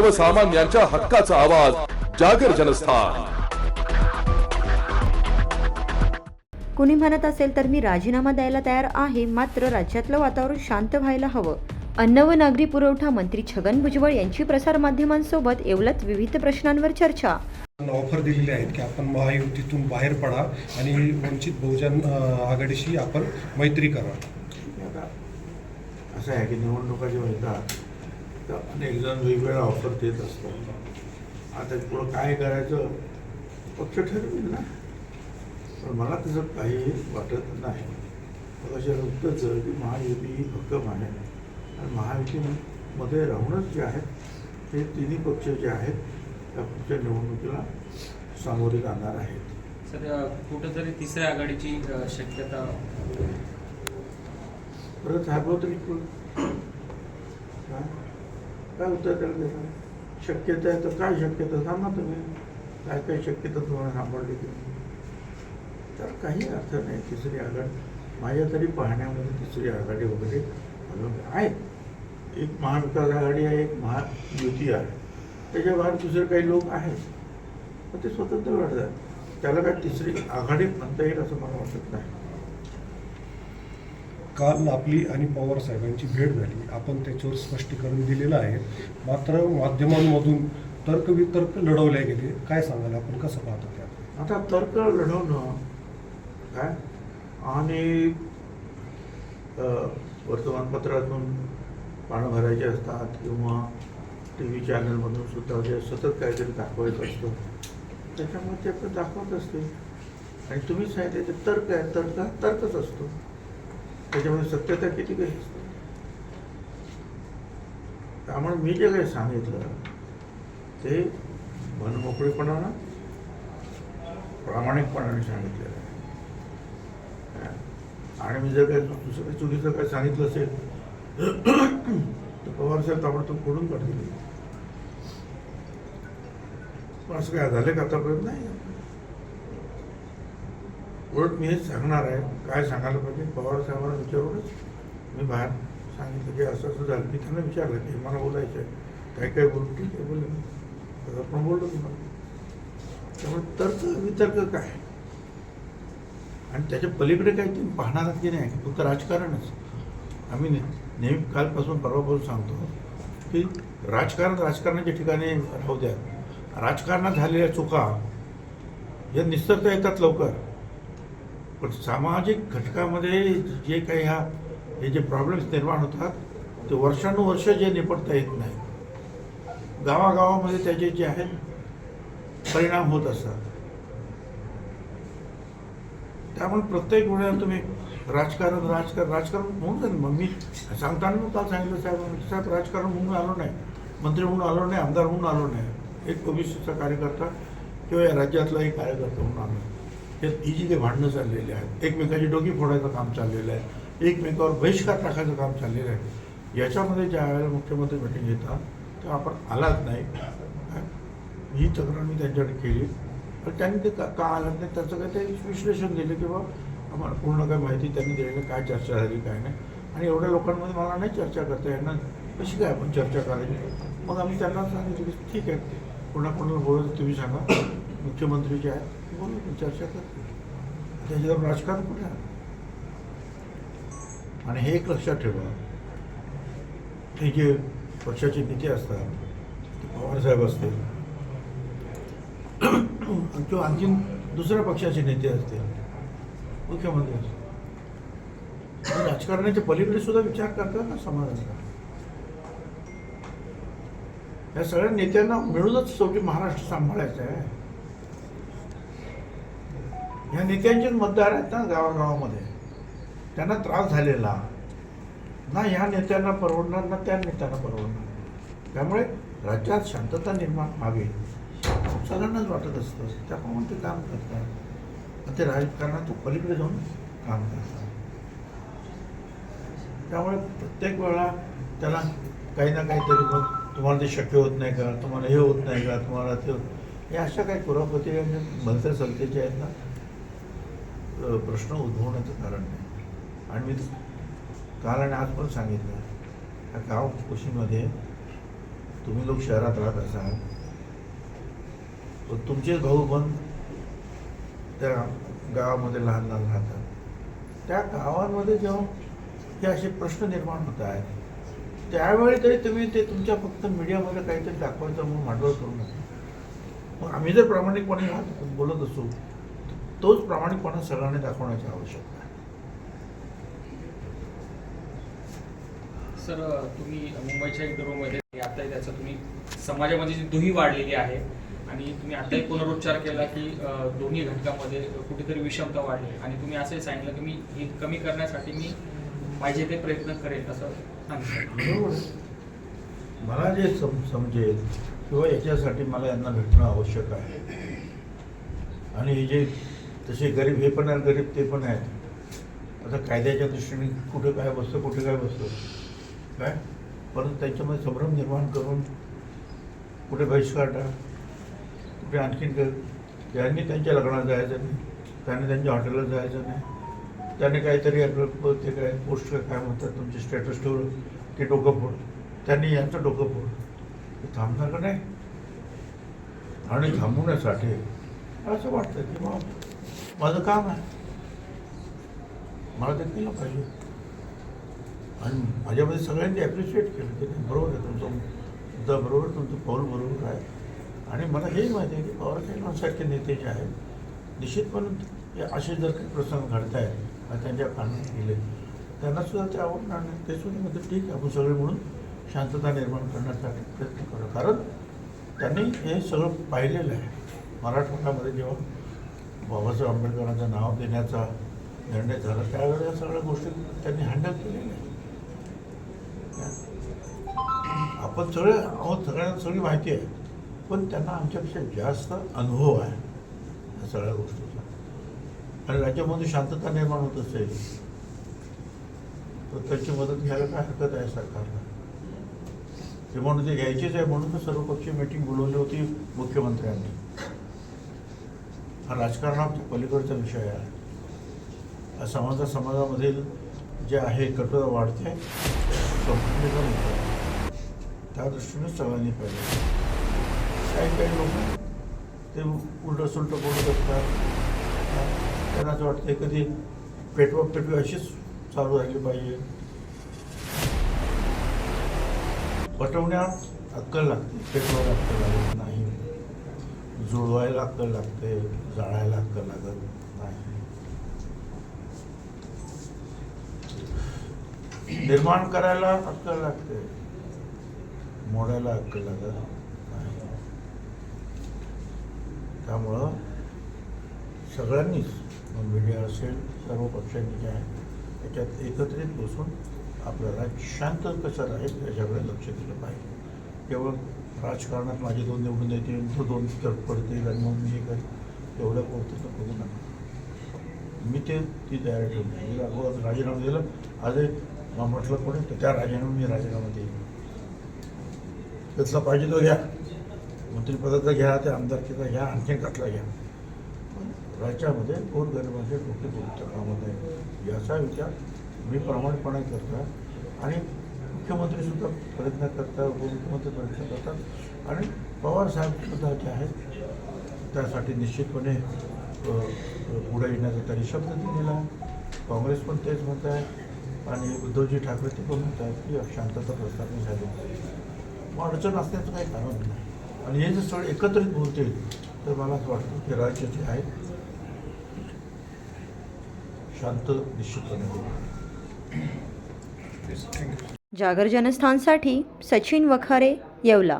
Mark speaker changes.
Speaker 1: सर्वसामान्यांच्या हक्काचा आवाज जागर जनस्थान.
Speaker 2: कुणी म्हणत असेल तर मी राजीनामा द्यायला तयार आहे मात्र राज्यातलं वातावरण शांत व्हायला हवं. अन्न व नागरी पुरवठा मंत्री छगन भुजबळ यांची प्रसारमाध्यमांसोबत एवलत विविध प्रश्नांवर चर्चा.
Speaker 3: ऑफर दिलेली आहेत की आपण महायुतीतून बाहेर पडा आणि वंचित बहुजन आघाडीशी आपण मैत्री करा.
Speaker 4: असं आहे की निवडणुका जेव्हा येतात तर अनेक जण वेगवेगळ्या ऑफर देत असतात आता पुढं काय करायचं? पक्ष ठरवेल ना. पण मला तसं काही वाटत नाही. मग अशा नुकतंच की महायुती ही भक्कम आहे. आणि महायुतीमध्ये राहूनच जे आहेत हे तिन्ही पक्ष जे आहेत त्या पुढच्या निवडणुकीला सामोरे जाणार आहेत.
Speaker 5: सध्या कुठंतरी तिसऱ्या आघाडीची शक्यता
Speaker 4: परत हारलो तरी कोण? हा? काय उत्तर त्याला देणार शक्यता आहे तर काय शक्यता सांगा तुम्ही. काय काय शक्यता तुम्हाला सांभाळली की तर काही अर्थ नाही. तिसरी आघाडी. माझ्या तरी पाहण्यामध्ये तिसरी आघाडी वगैरे अजून आहे. एक महाविकास आघाडी आहे एक महायुती आहे. त्याच्या बाहेर दुसरे काही लोक आहेत. पण ते स्वतंत्र लढतात त्याला काय तिसरी आघाडी म्हणता येईल असं मला वाटत नाही.
Speaker 3: काल आपली आणि पवार साहेबांची भेट झाली. आपण त्याच्यावर स्पष्टीकरण दिलेलं आहे. मात्र माध्यमांमधून तर्कवितर्क लढवले गेले. काय सांगाल? आपण कसं पाहतो त्या
Speaker 4: आता तर्क लढवणं काय? आणि वर्तमानपत्रातून पानं भरायचे असतात किंवा टी व्ही चॅनलमधून सुद्धा जे सतत काहीतरी दाखवायचं असतो त्याच्यामुळे ते आपण दाखवत असते. आणि तुम्ही सांगितले ते तर्क आहे. तर्क हा तर्कच असतो. त्याच्यामध्ये सत्यता किती काही असते? त्यामुळे मी जे काही सांगितलं ते मनमोकळेपणानं प्रामाणिकपणाने सांगितलेलं आहे. आणि मी जर काही दुसरं काही चुकीचं काही सांगितलं असेल तर पवार साहेब ताबडतोब फोडून काढतील. असं काय झालं का आतापर्यंत? नाही. उलट मी हेच सांगणार आहे. काय सांगायला पाहिजे? पवार साहेबांना विचारूनच मी बाहेर सांगितलं की असं असं झालं. मी त्यांना विचारलं की मला बोलायचं आहे. काय काय बोलू? ठीक आहे बोलले मी. तसं पण बोललो तुम्हाला त्यामुळे तर्क वितर्क काय? आणि त्याच्या पलीकडे काय तुम्ही पाहणार की नाही? फक्त राजकारणच. आम्ही नेहमी कालपासून परवापासून सांगतो की राजकारण राजकारणाच्या ठिकाणी राहू द्या. राजकारणात झालेल्या चुका या निसरता येतात लवकर. पण सामाजिक घटकामध्ये जे काही ह्या हे जे प्रॉब्लेम्स निर्माण होतात ते वर्षानुवर्ष जे निपटता येत नाही. गावागावामध्ये त्याचे जे आहेत परिणाम होत असतात. त्यामुळे प्रत्येक वेळेला तुम्ही राजकारण राजकारण राजकारण म्हणून जाईल. मग मी सांगताना मग काल सांगितलं साहेब साहेब राजकारण म्हणून आलो नाही. मंत्री म्हणून आलो नाही आमदार म्हणून आलो नाही. एक ओबीसीचा कार्यकर्ता किंवा या राज्यातला एक कार्यकर्ता म्हणून आलो हे ही जी काही भांडणं चाललेली आहेत. एकमेकाची डोकी फोडायचं काम चाललेलं आहे. एकमेकावर बहिष्कार टाकायचं काम चाललेलं आहे. याच्यामध्ये ज्या वेळेला मुख्यमंत्री मिटिंग घेतात तेव्हा आपण आलाच नाही. ही तक्रार मी त्यांच्याकडे केली. पण त्यांनी ते का का आलं नाही त्याचं काय ते विश्लेषण दिलं की बाबा आम्हाला पूर्ण काय माहिती त्यांनी दिलेलं काय चर्चा झाली काय नाही. आणि एवढ्या लोकांमध्ये मला नाही चर्चा करता येणार. कशी काय आपण चर्चा करायची? मग आम्ही त्यांना सांगितलं की ठीक आहे. कोणाकोणाला बोलत तुम्ही सांगा. मुख्यमंत्री जे आहेत बोलू मी चर्चा करतो? त्याच्यावर राजकारण कुठे आणि हे एक लक्षात ठेवा. हे जे पक्षाचे नेते असतात ते पवारसाहेब असतील. किंवा आणखीन दुसऱ्या पक्षाचे नेते असतील. मुख्यमंत्री असतील. राजकारणाच्या पलीकडे सुद्धा विचार करतात ना समाजाचा. या सगळ्या नेत्यांना मिळूनच शेवटी महाराष्ट्र सांभाळायचं आहे. ह्या नेत्यांचेच मतदार आहेत ना गावागावामध्ये. त्यांना त्रास झालेला. ना ह्या नेत्यांना परवडणार ना त्या नेत्यांना परवडणार. त्यामुळे राज्यात शांतता निर्माण व्हावी सगळ्यांनाच वाटत असतं. त्याप्रमाणे ते काम करतात. ते राजकारणात पलीकडे जाऊन काम करतात. त्यामुळे प्रत्येक वेळा त्याला काही ना काहीतरी मग तुम्हाला ते शक्य होत नाही का? तुम्हाला हे होत नाही का? तुम्हाला ते होत हे अशा काही कुरापती भलत्या सलतेच्या आहेत ना प्रश्न उद्भवण्याचं कारण नाही. आणि मी काल आणि आज पण सांगितलं ह्या गाव कुशीमध्ये तुम्ही लोक शहरात राहत असाल पण तुमचे भाऊ पण त्या गावामध्ये लहान लहान राहतात. त्या गावांमध्ये जेव्हा हे असे प्रश्न निर्माण होत आहेत त्यावेळी तरी तुम्ही ते तुमच्या फक्त मीडियामध्ये काहीतरी दाखवायचं म्हणून मांडवळ करू नका. मग आम्ही जर प्रामाणिकपणे बोलत असू तोच प्रामाणिकपणा सगळ्यांनी दाखवण्याची आवश्यकता आहे.
Speaker 5: सर तुम्ही मुंबईच्या इंटरव्ह्यूमध्ये आताही त्याचं तुम्ही समाजामध्ये जी दुही वाढलेली आहे आणि तुम्ही आताही पुनरुच्चार केला की दोन्ही घटकामध्ये कुठेतरी विषमता वाढली आणि तुम्ही असंही सांगितलं की मी ही कमी करण्यासाठी मी पाहिजे ते प्रयत्न करेन असं सांगितलं.
Speaker 4: मला जे सम समजेल किंवा याच्यासाठी मला यांना भेटणं आवश्यक आहे. आणि हे जे तसे गरीब हे पण आहेत गरीब ते पण आहेत. आता कायद्याच्या दृष्टीने कुठे काय बसतं कुठे काय बसतं? काय? परंतु त्यांच्यामध्ये संभ्रम निर्माण करून कुठे बहिष्कार कुठे आणखीन काय? त्यांनी त्यांच्या लग्नात जायचं नाही त्यांनी त्यांच्या हॉटेलला जायचं नाही त्याने काहीतरी आपलं ते काय पोस्ट काय म्हणतात तुमचे स्टेटस ठेवलं ते डोकं फोड त्यांनी यांचं डोकं फोड ते थांबणार का नाही? आणि थांबवण्यासाठी असं वाटतं की मग माझं काम आहे. मला ते केलं पाहिजे. आणि माझ्यामध्ये सगळ्यांनी ॲप्रिशिएट केलं. की बरोबर आहे तुमचं. मुद्दा बरोबर तुमचं पाऊल बरोबर आहे. आणि मला हेही माहिती आहे की पवार साहेबांसारखे नेते जे आहेत निश्चितपणे हे असे जर काही प्रसंग घडत आहेत आणि त्यांच्या कानात गेले त्यांना सुद्धा ते आवडणार नाही. ते सुद्धा म्हणजे ठीक आहे आपण सगळे म्हणून शांतता निर्माण करण्यासाठी प्रयत्न करू कारण त्यांनी हे सगळं पाहिलेलं आहे. मराठवाड्यामध्ये जेव्हा बाबासाहेब आंबेडकरांचं नाव देण्याचा निर्णय झाला. त्यावेळेला या सगळ्या गोष्टी त्यांनी हँडल केलेल्या आहेत. आपण सगळे आहोत सगळ्यांना सगळी माहिती आहे पण त्यांना आमच्यापेक्षा जास्त अनुभव आहे या सगळ्या गोष्टीचा. आणि राज्यामध्ये शांतता निर्माण होत असेल तर त्याची मदत घ्यायला काय हरकत आहे सरकारला? ते म्हणून ते घ्यायचीच आहे म्हणून तर सर्वपक्षीय मीटिंग बोलवली होती मुख्यमंत्र्यांनी. हा राजकारणाच्या पलीकडचा विषय आहे. हा समाजा समाजामधील जे आहे कटुता वाढते त्या दृष्टीने सगळ्यांनी पाहिजे काही काही लोक ते उलटं सुलटं बोलत असतात त्यांना असं वाटतं कधी पेटवा पेटवी अशीच चालू राहिली पाहिजे. पटवण्यात अक्कल लागते पेटवायला अक्कल लागत नाही. जुळवायला अक्कल लागते जाळायला अक्कल लागत नाही. निर्माण करायला अक्कल लागते मोडायला अक्कल लागत नाही. त्यामुळं सगळ्यांनीच मीडिया असेल सर्व पक्षांनी जे आहे त्याच्यात एकत्रित बसून आपलं राज्य शांत कसं राहील याच्याकडे लक्ष दिलं पाहिजे. केवळ राजकारणात माझे दोन निवडून येतील तो दोन तर पडतील आणि मग मी हे करेन एवढ्या पुरतं करू नका. मी ते ती तयारी ठेवली. मी अगोदर राजीनामा दिलं. आज मग म्हटलं कोणी तर त्या राजीनामा मी राजीनामा देईन. त्यातला पाहिजे तो घ्या. मंत्रिपदाचा घ्या त्या आमदारकीचा घ्या आणखीन कसला घ्या. पण राज्यामध्ये गोरगरिबांचे डोके दुरुस्त कामात आहे याचा विचार मी प्रामाणिकपणे करतो आणि मुख्यमंत्रीसुद्धा प्रयत्न करतात उपमुख्यमंत्री प्रयत्न करतात. आणि पवार साहेब सुद्धा जे आहेत त्यासाठी निश्चितपणे पुढे येण्याचा त्यांनी शब्द दिलेला आहे. काँग्रेस पण तेच म्हणत आहे आणि उद्धवजी ठाकरे ते पण म्हणत आहेत की शांतता प्रस्थापित झाली. मग अडचण असण्याचं काही कारण नाही. आणि हे जर सगळं एकत्रित बोलतील तर मला असं वाटतं की राज्य जे आहे शांत निश्चितपणे होईल.
Speaker 2: जागर जनस्थानसाठी सचिन वखारे येवला